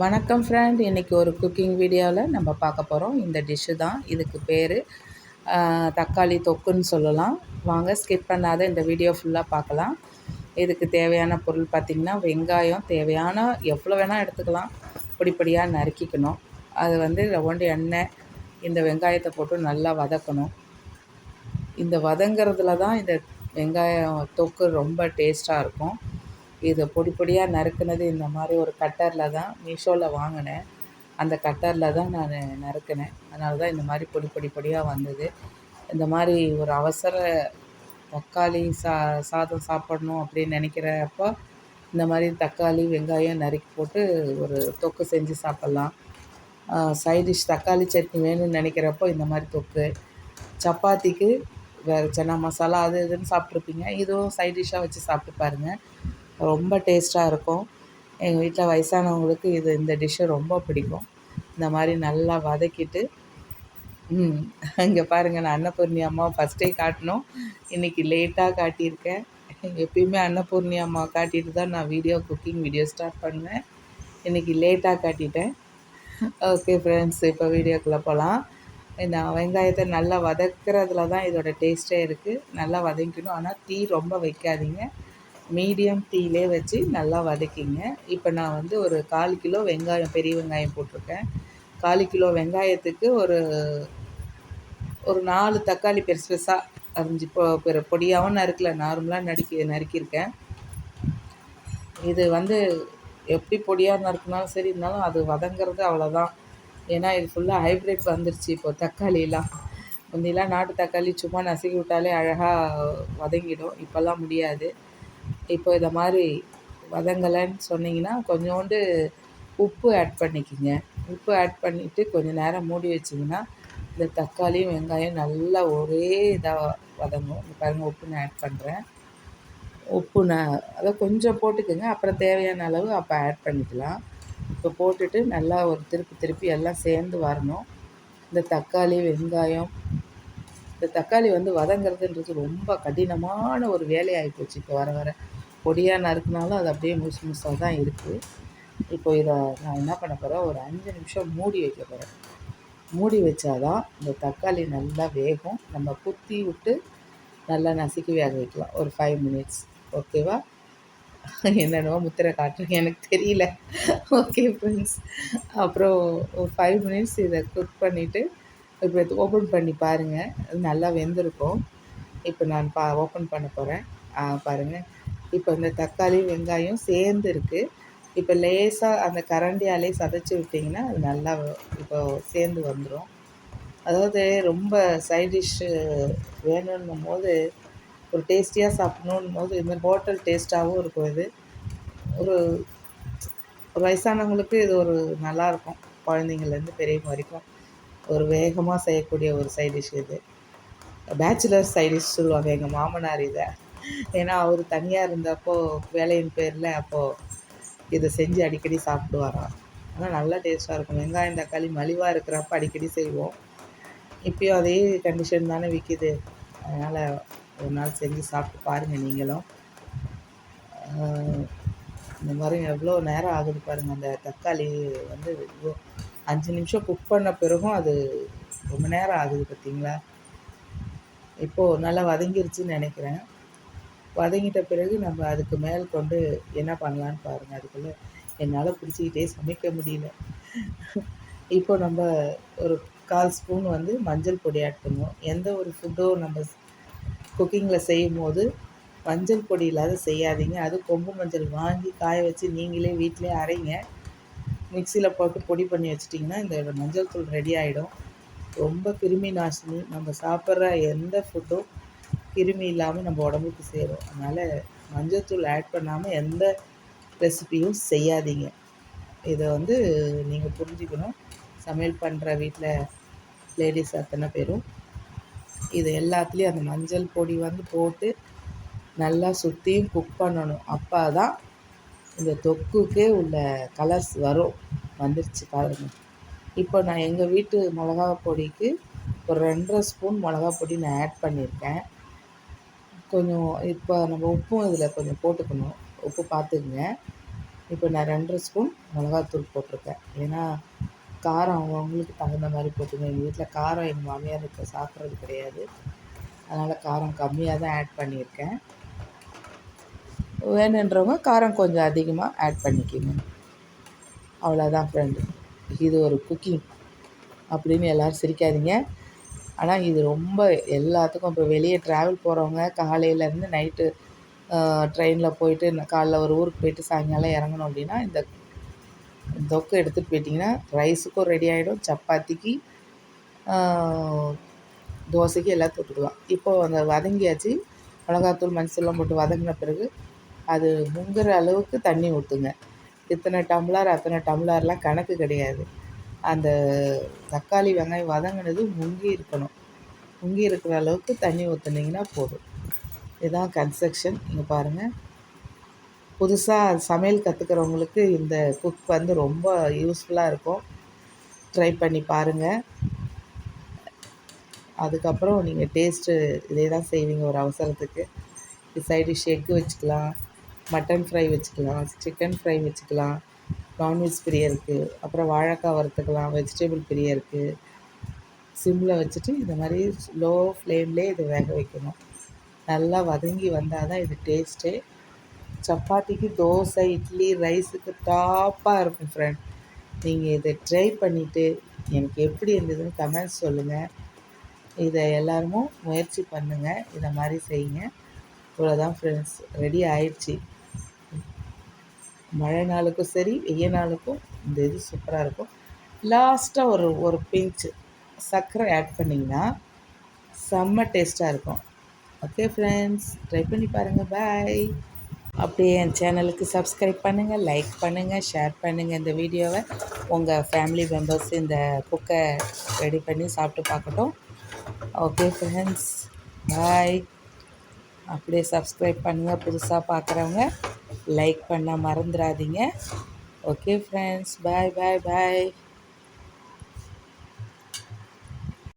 வணக்கம் ஃப்ரெண்ட் இன்றைக்கி ஒரு குக்கிங் வீடியோவில் நம்ம பார்க்க போகிறோம் இந்த டிஷ்ஷு தான். இதுக்கு பேர் தக்காளி தொக்குன்னு சொல்லலாம். வாங்க ஸ்கிப் பண்ணாத இந்த வீடியோ ஃபுல்லாக பார்க்கலாம். இதுக்கு தேவையான பொருள் பார்த்திங்கன்னா வெங்காயம் தேவையான எவ்வளோ வேணால் எடுத்துக்கலாம். பொடிப்படியாக நறுக்கிக்கணும். அது வந்து ரவுண்டு எண்ணெய் இந்த வெங்காயத்தை போட்டு நல்லா வதக்கணும். இந்த வதங்கிறதுல தான் இந்த வெங்காயம் தொக்கு ரொம்ப டேஸ்ட்டாக இருக்கும். இதை பொடி பொடியாக நறுக்குனது இந்த மாதிரி ஒரு கட்டரில் தான் மீஷோவில் வாங்கினேன். அந்த கட்டரில் தான் நான் நறுக்கினேன். அதனால தான் இந்த மாதிரி பொடி பொடி பொடியாக வந்தது. இந்த மாதிரி ஒரு அவசர தக்காளி சா சாதம் சாப்பிடணும் அப்படின்னு நினைக்கிறப்போ இந்த மாதிரி தக்காளி வெங்காயம் நறுக்கி போட்டு ஒரு தொக்கு செஞ்சு சாப்பிட்லாம். சைட் டிஷ் தக்காளி சட்னி வேணும்னு நினைக்கிறப்போ இந்த மாதிரி தொக்கு. சப்பாத்திக்கு வேறு சன்னா மசாலா அது இதுன்னு சாப்பிட்ருப்பீங்க இதுவும் சைட் டிஷ்ஷாக வச்சு சாப்பிட்டு பாருங்கள் ரொம்ப டேஸ்ட்டாக இருக்கும். எங்கள் வீட்டில் வயசானவங்களுக்கு இது இந்த டிஷ்ஷு ரொம்ப பிடிக்கும். இந்த மாதிரி நல்லா வதக்கிட்டு ம் இங்கே பாருங்கள் நான் அன்னபூர்ணி அம்மாவை ஃபஸ்ட்டே காட்டினோம். இன்றைக்கி லேட்டாக காட்டியிருக்கேன். எப்பயுமே அன்னபூர்ணி அம்மா காட்டிட்டு தான் நான் வீடியோ குக்கிங் வீடியோ ஸ்டார்ட் பண்ணுவேன். இன்றைக்கி லேட்டாக காட்டிட்டேன். ஓகே ஃப்ரெண்ட்ஸ் இப்போ வீடியோக்குள்ளே போகலாம் இந்த வெங்காயத்தை நல்லா வதக்கிறதுல தான் இதோட டேஸ்ட்டே இருக்குது நல்லா வதக்கணும் ஆனால் தீ ரொம்ப வைக்காதீங்க. மீடியம் தீயிலே வச்சு நல்லா வதக்கிங்க. இப்போ நான் வந்து ஒரு கால் கிலோ வெங்காயம் பெரிய வெங்காயம் போட்டிருக்கேன். கால் கிலோ வெங்காயத்துக்கு ஒரு ஒரு நாலு தக்காளி பெருசு பெருசாக அரிஞ்சு பொ பொடியாகவும் நறுக்கல நார்மலாக நறுக்கி நறுக்கியிருக்கேன். இது வந்து எப்படி பொடியாக நறுக்கினாலும் சரி இருந்தாலும் அது வதங்கிறது அவ்வளோதான் ஏன்னா இது ஃபுல்லாக ஹைப்ரிட் வந்துருச்சு இப்போ தக்காளிலாம் முந்திலாம் நாட்டு தக்காளி சும்மா நசுக்கி விட்டாலே அழகாக வதங்கிடும். இப்போல்லாம் முடியாது. இப்போ இதை மாதிரி வதங்கலைன்னு சொன்னீங்கன்னா கொஞ்சோண்டு உப்பு ஆட் பண்ணிக்கோங்க. உப்பு ஆட் பண்ணிவிட்டு கொஞ்சம் நேரம் மூடி வச்சிங்கன்னா இந்த தக்காளியும் வெங்காயம் நல்லா ஒரே இதாக வதங்கும். இந்த பாருங்கள் உப்பு நான் ஆட் பண்ணுறேன் உப்பு நான் அதை கொஞ்சம் போட்டுக்கோங்க. அப்புறம் தேவையான அளவு அப்போ ஆட் பண்ணிக்கலாம். இப்போ போட்டுட்டு நல்லா ஒரு திருப்பி திருப்பி எல்லாம் சேர்ந்து வரணும். இந்த தக்காளி வெங்காயம் இந்த தக்காளி வந்து வதங்கிறதுன்றது ரொம்ப கடினமான ஒரு வேலையாகி போச்சு. இப்போ வர வர பொடியாக நறுக்குனாலும் அது அப்படியே முழுசு முழுசாக தான் இருக்குது இப்போ இதை நான் என்ன பண்ண போகிறேன் ஒரு அஞ்சு நிமிஷம் மூடி வைக்க போகிறேன் மூடி வச்சாதான் இந்த தக்காளி நல்லா வேகும். நம்ம குத்தி விட்டு நல்லா நசுக்கி வேக வைக்கலாம். ஒரு ஃபைவ் மினிட்ஸ் ஓகேவா என்னென்னவோ முத்திரை காட்டுறீங்க. எனக்கு தெரியல. ஓகே ஃப்ரெண்ட்ஸ் அப்புறம் ஒரு ஃபைவ் மினிட்ஸ் இதை குக் பண்ணிவிட்டு இப்போ ஓப்பன் பண்ணி பாருங்கள் நல்லா வெந்திருக்கும். இப்போ நான் பா ஓப்பன் பண்ண போகிறேன் பாருங்கள் இப்போ இந்த தக்காளி வெங்காயம் சேர்ந்து இருக்குது இப்போ லேசாக அந்த கரண்டியாலே சதைச்சி விட்டிங்கன்னா அது நல்லா இப்போ சேர்ந்து வந்துடும் அதாவது ரொம்ப சைட் டிஷ்ஷு போது ஒரு டேஸ்டியாக சாப்பிடணும் போது இந்த ஹோட்டல் டேஸ்ட்டாகவும் இருக்கும் இது. ஒரு ஒரு வயசானவங்களுக்கு இது ஒரு நல்லாயிருக்கும் குழந்தைங்கள்லேருந்து பெரியவங்க வரைக்கும் ஒரு வேகமாக செய்யக்கூடிய ஒரு சைட் டிஷ் இது. பேச்சுலர் சைட் டிஷ் சொல்லுவாங்க எங்கள் மாமனார் இதை. ஏன்னா அவர் தனியாக இருந்தப்போ வேலையின் பேரில் அப்போது இதை செஞ்சு அடிக்கடி சாப்பிடுவாராம் ஆனால் நல்லா டேஸ்ட்டாக இருக்கும். வெங்காயம் தக்காளி மலிவாக இருக்கிறப்ப அடிக்கடி செய்வோம். இப்போயும் அதே கண்டிஷன் தானே விற்கிது அதனால் ஒரு நாள் செஞ்சு சாப்பிட்டு பாருங்கள் நீங்களும். இந்த மாதிரி எவ்வளோ நேரம் ஆகுது பாருங்கள் அந்த தக்காளி வந்து அஞ்சு நிமிஷம் குக் பண்ண பிறகும் அது ரொம்ப நேரம் ஆகுது பார்த்தீங்களா இப்போது நல்லா வதங்கிருச்சுன்னு நினைக்கிறேன். வதங்கிட்ட பிறகு நம்ம அதுக்கு மேல் கொண்டு என்ன பண்ணலான்னு பாருங்கள் அதுக்குள்ளே என்னால் பிடிச்சிக்கிட்டே சமைக்க முடியல. இப்போ நம்ம ஒரு கால் ஸ்பூன் வந்து மஞ்சள் பொடி ஆட் பண்ணுவோம். எந்த ஒரு ஃபுட்டோ நம்ம குக்கிங்கில் செய்யும் போது மஞ்சள் பொடி இல்லாத செய்யாதீங்க. அது கொம்பு மஞ்சள் வாங்கி காய வச்சு நீங்களே வீட்டிலே அரைங்க. மிக்சியில் போட்டு பொடி பண்ணி வச்சிட்டிங்கன்னா இந்த மஞ்சள் தூள் ரெடி ஆகிடும் ரொம்ப கிருமி நாசினி. நம்ம சாப்பிட்ற எந்த ஃபுட்டும் கிருமி இல்லாமல் நம்ம உடம்புக்கு சேரும். அதனால் மஞ்சள் தூள் ஆட் பண்ணாமல் எந்த ரெசிபியும் செய்யாதீங்க. இதை வந்து நீங்கள் புரிஞ்சுக்கணும். சமையல் பண்ணுற வீட்டில் லேடிஸ் அத்தனை பேரும். இது எல்லாத்துலேயும் அந்த மஞ்சள் பொடி வந்து போட்டு நல்லா சுற்றியும் குக் பண்ணணும். அப்போ தான் இந்த தொக்குக்கே உள்ள கலர்ஸ் வரும். வந்துருச்சு பாருங்கள் இப்போ நான் எங்கள் வீட்டு மிளகா பொடிக்கு ஒரு ரெண்டரை ஸ்பூன் மிளகா பொடி நான் ஆட் பண்ணியிருக்கேன். கொஞ்சம் இப்போ நம்ம உப்பும் இதில் கொஞ்சம் போட்டுக்கணும். உப்பு பார்த்துக்குங்க இப்போ நான் ரெண்டரை ஸ்பூன் மிளகாத்தூள் போட்டிருக்கேன். ஏன்னா காரம் அவங்கவுங்களுக்கு தகுந்த மாதிரி போட்டுங்க எங்கள் வீட்டில் காரம் எங்கள் மாமியார் இப்போ சாப்பிட்றது கிடையாது. அதனால் காரம் கம்மியாக தான் ஆட் பண்ணியிருக்கேன். வேணுன்றவங்க காரம் கொஞ்சம் அதிகமாக ஆட் பண்ணிக்கோங்க. அவ்வளோதான் ஃப்ரெண்டு இது ஒரு குக்கிங் அப்படின்னு எல்லோரும் சிரிக்காதீங்க. ஆனால் இது ரொம்ப எல்லாத்துக்கும் இப்போ வெளியே ட்ராவல் போகிறவங்க காலையிலேருந்து நைட்டு ட்ரெயினில் போயிட்டு காலைல ஒரு ஊருக்கு போயிட்டு சாயங்காலம் இறங்கணும் அப்படின்னா இந்த தொக்கு எடுத்துகிட்டு போயிட்டிங்கன்னா ரைஸுக்கும் ரெடி ஆகிடும் சப்பாத்திக்கு தோசைக்கு எல்லாம் தொட்டுக்கலாம் இப்போது அந்த வதங்கியாச்சு. மிளகாத்தூள் மஞ்சள்லாம் போட்டு வதங்கின பிறகு அது முங்குற அளவுக்கு தண்ணி ஊற்றுங்க இத்தனை டம்ளர் அத்தனை டம்ளர்லாம் கணக்கு கிடையாது. அந்த தக்காளி வெங்காயம் வதங்கினது முங்கி இருக்கணும். முங்கி இருக்கிற அளவுக்கு தண்ணி ஊற்றுனீங்கன்னா போதும். இதுதான் கன்ஸ்ட்ரக்ஷன் இங்கே பாருங்கள் புதுசாக சமையல் கற்றுக்கிறவங்களுக்கு இந்த குக் வந்து ரொம்ப யூஸ்ஃபுல்லாக இருக்கும். ட்ரை பண்ணி பாருங்கள் அதுக்கப்புறம் நீங்கள் டேஸ்ட்டு இதே தான் செய்வீங்க ஒரு அவசரத்துக்கு. சைடு டிஷ் எக்கு வச்சுக்கலாம். மட்டன் ஃப்ரை வச்சுக்கலாம். சிக்கன் ஃப்ரை வச்சுக்கலாம். நான்வெஜ் இருக்குது அப்புறம் வாழைக்காய் வறுத்துக்கலாம். வெஜிடபிள் பிரியருக்கு சிம்மில் வச்சுட்டு இந்த மாதிரி லோ ஃப்ளேம்லே இதை வேக வைக்கணும். நல்லா வதங்கி வந்தால் தான் இது டேஸ்ட்டே சப்பாத்திக்கு தோசை இட்லி ரைஸுக்கு டாப்பாக இருக்கும் ஃப்ரெண்ட் நீங்கள் இதை ட்ரை பண்ணிவிட்டு எனக்கு எப்படி இருந்ததுன்னு கமெண்ட்ஸ் சொல்லுங்கள் இதை எல்லோருமும் முயற்சி பண்ணுங்கள் இதை மாதிரி செய்யுங்க. இவ்வளோதான் ஃப்ரெண்ட்ஸ் ரெடி ஆயிடுச்சு. மழை நாளுக்கும் சரி வெய்ய நாளுக்கும் இந்த இது சூப்பராக இருக்கும். லாஸ்ட்டாக ஒரு ஒரு பிஞ்சு சர்க்கரை ஆட் பண்ணிங்கன்னா செம்ம டேஸ்ட்டாக இருக்கும். ஓகே ஃப்ரெண்ட்ஸ் ட்ரை பண்ணி பாருங்கள் பாய் அப்படியே என் சேனலுக்கு சப்ஸ்கிரைப் பண்ணுங்கள் லைக் பண்ணுங்கள் ஷேர் பண்ணுங்கள் இந்த வீடியோவை உங்கள் ஃபேமிலி மெம்பர்ஸ் இந்த குக்கை ரெடி பண்ணி சாப்பிட்டு பார்க்கட்டும். ஓகே ஃப்ரெண்ட்ஸ் பாய் அப்படியே சப்ஸ்கிரைப் பண்ணுங்கள் புதுசாக பார்க்குறவங்க. லைக் பண்ண மறந்துடாதீங்க ஓகே ஃப்ரெண்ட்ஸ் பாய் பாய் பாய்